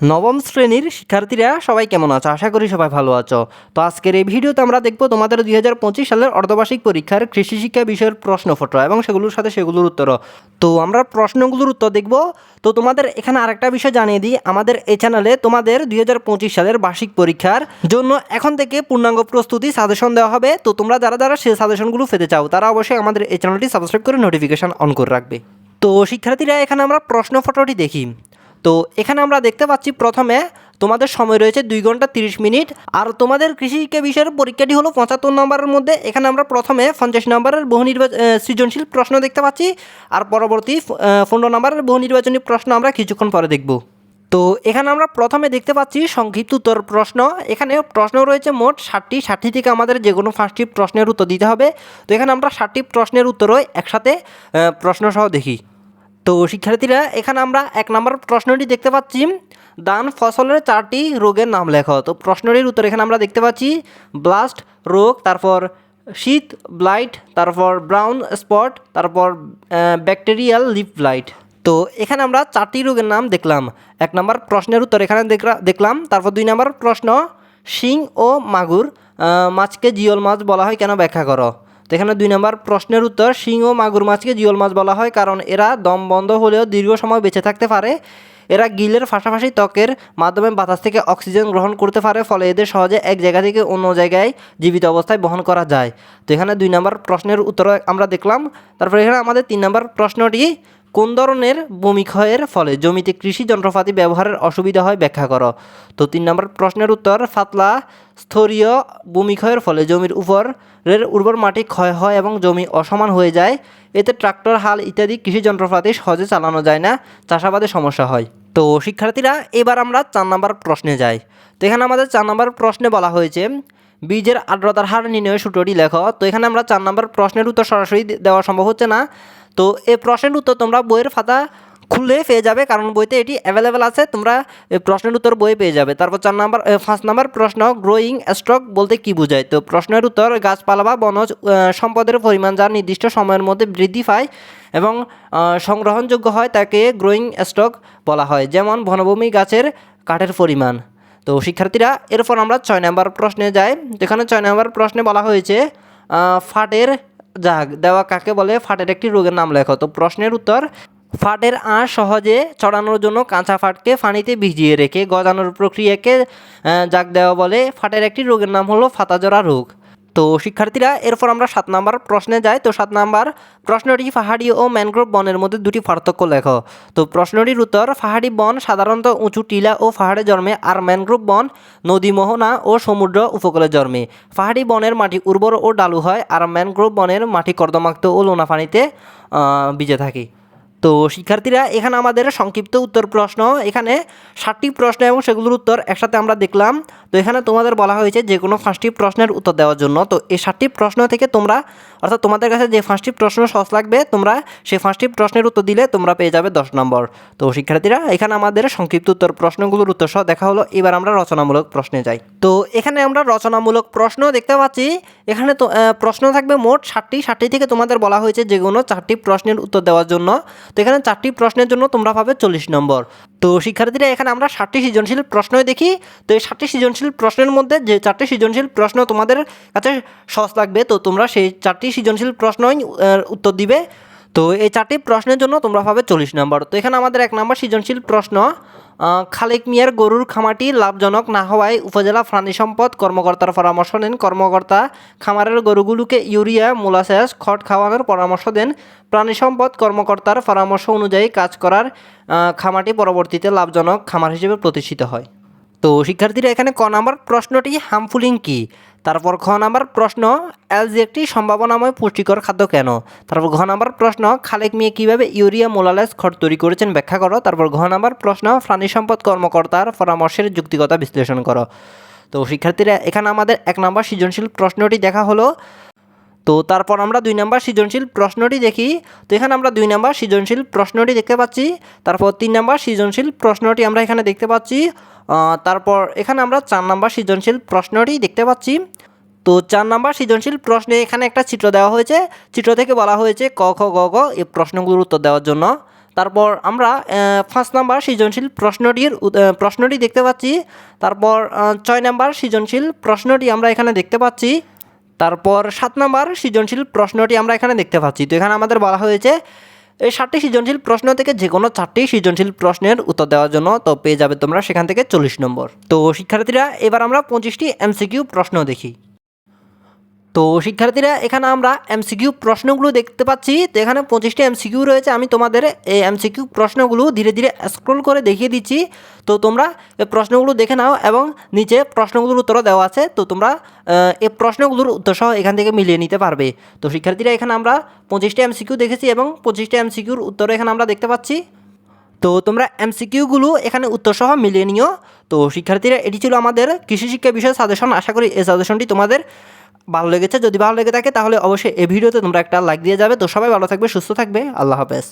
নবম শ্রেণির শিক্ষার্থীরা সবাই কেমন আছো? আশা করি সবাই ভালো আছো। তো আজকের এই ভিডিওতে আমরা দেখব তোমাদের দুই হাজার পঁচিশ সালের অর্ধবার্ষিক পরীক্ষার কৃষি শিক্ষা বিষয়ের প্রশ্নপত্র এবং সেগুলোর সাথে সেগুলোর উত্তর। তো আমরা প্রশ্নগুলোর উত্তর দেখব। তো তোমাদের এখানে আরেকটা বিষয় জানিয়ে দিই। আমাদের এই চ্যানেলে তোমাদের দুই হাজার পঁচিশ সালের বার্ষিক পরীক্ষার জন্য এখন থেকে পূর্ণাঙ্গ প্রস্তুতি সাজেশন দেওয়া হবে। তো তোমরা যারা যারা সেই সাজেশনগুলো পেতে চাও, তারা অবশ্যই আমাদের এই চ্যানেলটি সাবস্ক্রাইব করে নোটিফিকেশন অন করে রাখবে। তো শিক্ষার্থীরা, এখানে আমরা প্রশ্নপত্রটি দেখি। তো এখানে আমরা দেখতে পাচ্ছি প্রথমে তোমাদের সময় রয়েছে দুই ঘণ্টা তিরিশ মিনিট, আর তোমাদের কৃষিকে বিষয়ের পরীক্ষাটি হলো পঁচাত্তর নম্বরের মধ্যে। এখানে আমরা প্রথমে পঞ্চাশ নম্বরের বহু নির্বাচন সৃজনশীল প্রশ্ন দেখতে পাচ্ছি, আর পরবর্তী পনেরো নম্বরের বহু নির্বাচনী প্রশ্ন আমরা কিছুক্ষণ পরে দেখব। তো এখানে আমরা প্রথমে দেখতে পাচ্ছি সংক্ষিপ্ত উত্তর প্রশ্ন। এখানে প্রশ্ন রয়েছে মোট ষাটটি ষাটটি থেকে আমাদের যে কোনো পাঁচটি প্রশ্নের উত্তর দিতে হবে। তো এখানে আমরা ষাটটি প্রশ্নের উত্তরও একসাথে প্রশ্ন সহ দেখি। তো শিক্ষার্থীরা, এখানে আমরা এক নম্বর প্রশ্নটি দেখতে পাচ্ছি। দান ফসলের চারটি রোগের নাম লেখো। তো প্রশ্নটির উত্তর এখানে আমরা দেখতে পাচ্ছি ব্লাস্ট রোগ, তারপর শীত ব্লাইট তারপর ব্রাউন স্পট তারপর ব্যাকটেরিয়াল লিপ ব্লাইট তো এখানে আমরা চারটি রোগের নাম দেখলাম। এক নম্বর প্রশ্নের উত্তর এখানে দেখলা- দেখলাম। তারপর দুই নম্বর প্রশ্ন, শিং ও মাগুর মাছকে জিওল মাছ বলা হয় কেন ব্যাখ্যা করো? এখানে দুই নম্বর প্রশ্নের উত্তর শিং ও মাগুর মাছকে জিওল মাছ বলা হয়, কারণ এরা দম বন্ধ হলেও দীর্ঘ সময় বেঁচে থাকতে পারে। এরা গিলের পাশাপাশি ত্বকের মাধ্যমে বাতাস থেকে অক্সিজেন গ্রহণ করতে পারে, ফলে এদের সহজে এক জায়গা থেকে অন্য জায়গায় জীবিত অবস্থায় বহন করা যায়। তো এখানে দুই নম্বর প্রশ্নের উত্তর আমরা দেখলাম। তারপরে এখানে আমাদের তিন নম্বর প্রশ্নটি কোন ধরনের ভূমিক্ষয়ের ফলে জমিতে কৃষি যন্ত্রপাতি ব্যবহারের অসুবিধা হয় ব্যাখ্যা করো। তো তিন নম্বর প্রশ্নের উত্তর, ফাতলা স্থলীয় ভূমিক্ষয়ের ফলে জমির উপরের উর্বর মাটি ক্ষয় হয় এবং জমি অসমান হয়ে যায়। এতে ট্রাক্টর, হাল ইত্যাদি কৃষি যন্ত্রপাতি সহজে চালানো যায় না, চাষাবাদে সমস্যা হয়। তো শিক্ষার্থীরা, এবার আমরা চার নম্বর প্রশ্নে যাই। তো এখানে আমাদের চার নম্বর প্রশ্নে বলা হয়েছে, বীজের আর্দ্রতার হার নির্ণয় সূত্রটি লেখো। তো এখানে আমরা চার নম্বর প্রশ্নের উত্তর সরাসরি দেওয়া সম্ভব হচ্ছে না। তো এই প্রশ্নের উত্তর তোমরা বইয়ের খাতা খুললে পেয়ে যাবে, কারণ বইতে এটি অ্যাভেলেবেল আছে, তোমরা প্রশ্নের উত্তর বইয়ে পেয়ে যাবে। তারপর চার নাম্বার ফার্স্ট নাম্বার প্রশ্ন গ্রোয়িং স্টক বলতে কি বোঝায়? তো প্রশ্নের উত্তর, গাছপালা বা বনজ সম্পদের পরিমাণ যা নির্দিষ্ট সময়ের মধ্যে বৃদ্ধি পায় এবং সংগ্রহণযোগ্য হয় তাকে গ্রোয়িং স্টক বলা হয়, যেমন বনভূমি গাছের কাঠের পরিমাণ। তো শিক্ষার্থীরা, এরপর আমরা ছয় নম্বর প্রশ্নে যাই। যেখানে ছয় নম্বর প্রশ্নে বলা হয়েছে ফাটের জাগ দেওয়া কাকে বলে? ফাটের একটি রোগের নাম লেখো। তো প্রশ্নের উত্তর, ফাটের আঁশ সহজে চড়ানোর জন্য কাঁচা ফাটকে ফানিতে ভিজিয়ে রেখে গজানোর প্রক্রিয়াকে যাক দেওয়া বলে। ফাটের একটি রোগের নাম হলো ফাতাজরা রোগ। তো শিক্ষার্থীরা, এরপর আমরা সাত নাম্বার প্রশ্নে যাই। তো সাত নাম্বার, প্রশ্নটি পাহাড়ি ও ম্যানগ্রোভ বনের মধ্যে দুটি পার্থক্য লেখো। তো প্রশ্নটির উত্তর পাহাড়ি বন সাধারণত উঁচু টিলা ও পাহাড়ে জন্মে, আর ম্যানগ্রোভ বন নদী, মোহনা ও সমুদ্র উপকূলে জন্মে। পাহাড়ি বনের মাটি উর্বর ও ডালু হয়, আর ম্যানগ্রোভ বনের মাটি কর্দমাক্ত ও লোনা পানিতে ভিজে থাকে। তো শিক্ষার্থীরা, এখানে আমাদের সংক্ষিপ্ত উত্তর প্রশ্ন। এখানে ষাটটি প্রশ্ন এবং সেগুলোর উত্তর একসাথে আমরা দেখলাম। তো এখানে তোমাদের বলা হয়েছে যে কোনো পাঁচটি প্রশ্নের উত্তর দেওয়ার জন্য। তো এই ষাটটি প্রশ্ন থেকে তোমরা, অর্থাৎ তোমাদের কাছে যে পাঁচটি প্রশ্ন সহজ লাগবে, তোমরা সেই পাঁচটি প্রশ্নের উত্তর দিলে তোমরা পেয়ে যাবে দশ নম্বর। তো শিক্ষার্থীরা, এখানে আমাদের সংক্ষিপ্ত উত্তর, প্রশ্নগুলোর উত্তর সহ দেখা হলো। এবার আমরা রচনামূলক প্রশ্নে যাই। তো এখানে আমরা রচনামূলক প্রশ্ন দেখতে পাচ্ছি। এখানে তো প্রশ্ন থাকবে মোট ষাটটি ষাটটি থেকে তোমাদের বলা হয়েছে যে কোনো চারটি প্রশ্নের উত্তর দেওয়ার জন্য। তো এখানে চারটি প্রশ্নের জন্য তোমরা পাবে চল্লিশ নম্বর। তো শিক্ষার্থীরা, এখানে আমরা ষাটটি সৃজনশীল প্রশ্নই দেখি। তো এই ষাটটি সৃজনশীল প্রশ্নের মধ্যে যে চারটি সৃজনশীল প্রশ্ন তোমাদের কাছে সহজ লাগবে, তো তোমরা সেই চারটি সৃজনশীল প্রশ্নই উত্তর দিবে। তো এই চারটি প্রশ্নের জন্য তোমরা পাবে চল্লিশ নম্বর। তো এখানে আমাদের এক নম্বর সৃজনশীল প্রশ্ন খালেক মিয়ার গরুর খামাটি লাভজনক না হওয়ায় উপজেলা প্রাণী সম্পদ কর্মকর্তার পরামর্শ নেন। কর্মকর্তা খামারের গরুগুলোকে ইউরিয়া, মোলাসেস, খড় খাওয়ানোর পরামর্শ দেন। প্রাণী সম্পদ কর্মকর্তার পরামর্শ অনুযায়ী কাজ করার খামারটি পরবর্তীতে লাভজনক খামার হিসেবে প্রতিষ্ঠিত হয়। তো শিক্ষার্থীরা এখানে ক নাম্বার প্রশ্নটি হার্মফুলিং কি? তারপর খ নাম্বার প্রশ্ন এলজি একটি সম্ভাবনাময় পুষ্টিকর খাদ্য কেন? তারপর ঘ নাম্বার প্রশ্ন, খালেক মিয়া কীভাবে ইউরিয়া মোলালেস খড় তৈরি করেছেন ব্যাখ্যা করো। তারপর ঘ নাম্বার প্রশ্ন, প্রাণী সম্পদ কর্মকর্তার পরামর্শের যুক্তিকতা বিশ্লেষণ করো। তো শিক্ষার্থীরা, এখানে আমাদের এক নম্বর সৃজনশীল প্রশ্নটি দেখা হলো তো তারপর আমরা দুই নাম্বার সৃজনশীল প্রশ্নটি দেখি। তো এখানে আমরা দুই নাম্বার সৃজনশীল প্রশ্নটি দেখতে পাচ্ছি। তারপর তিন নাম্বার সৃজনশীল প্রশ্নটি আমরা এখানে দেখতে পাচ্ছি। তারপর এখানে আমরা চার নাম্বার সৃজনশীল প্রশ্নটি দেখতে পাচ্ছি। তো চার নাম্বার সৃজনশীল প্রশ্নে এখানে একটা চিত্র দেওয়া হয়েছে। চিত্র থেকে বলা হয়েছে ক, খ, গ গ এই প্রশ্নগুলোর উত্তর দেওয়ার জন্য। তারপর আমরা পাঁচ নাম্বার সৃজনশীল প্রশ্নটির প্রশ্নটি দেখতে পাচ্ছি। তারপর ছয় নাম্বার সৃজনশীল প্রশ্নটি আমরা এখানে দেখতে পাচ্ছি। তারপর সাত নম্বর সৃজনশীল প্রশ্নটি আমরা এখানে দেখতে পাচ্ছি। তো এখানে আমাদের বলা হয়েছে, এই সাতটি সৃজনশীল প্রশ্ন থেকে যে কোনো চারটি সৃজনশীল প্রশ্নের উত্তর দেওয়ার জন্য তো পেয়ে যাবে তোমরা সেখান থেকে চল্লিশ নম্বর। তো শিক্ষার্থীরা, এবার আমরা পঁচিশটি এমসিকিউ প্রশ্ন দেখি। তো শিক্ষার্থীরা, এখানে আমরা এমসিকিউ প্রশ্নগুলো দেখতে পাচ্ছি। তো এখানে পঁচিশটি এমসিকিউ রয়েছে। আমি তোমাদের এই এমসিকিউ প্রশ্নগুলো ধীরে ধীরে স্ক্রোল করে দেখিয়ে দিচ্ছি। তো তোমরা প্রশ্নগুলো দেখে নাও এবং নিচে প্রশ্নগুলোর উত্তর দেওয়া আছে। তো তোমরা এই প্রশ্নগুলোর উত্তর সহ এখান থেকে মিলিয়ে নিতে পারবে। তো শিক্ষার্থীরা, এখানে আমরা পঁচিশটি এমসিকিউ দেখেছি এবং পঁচিশটি এমসিকিউর উত্তর এখানে আমরা দেখতে পাচ্ছি। তো তোমরা এমসিকিউগুলো এখানে উত্তর সহ মিলিয়ে নিও। তো শিক্ষার্থীরা, এটি ছিল আমাদের কৃষি শিক্ষা বিষয়ে সাজেশন আশা করি এই সাজেশনটি তোমাদের ভালো লেগেছে, যদি ভালো লেগে থাকে তাহলে অবশ্যই এই ভিডিওতে তোমরা একটা লাইক দিয়ে যাবে। তো সবাই ভালো থাকবে, সুস্থ থাকবে, আল্লাহ হাফেজ।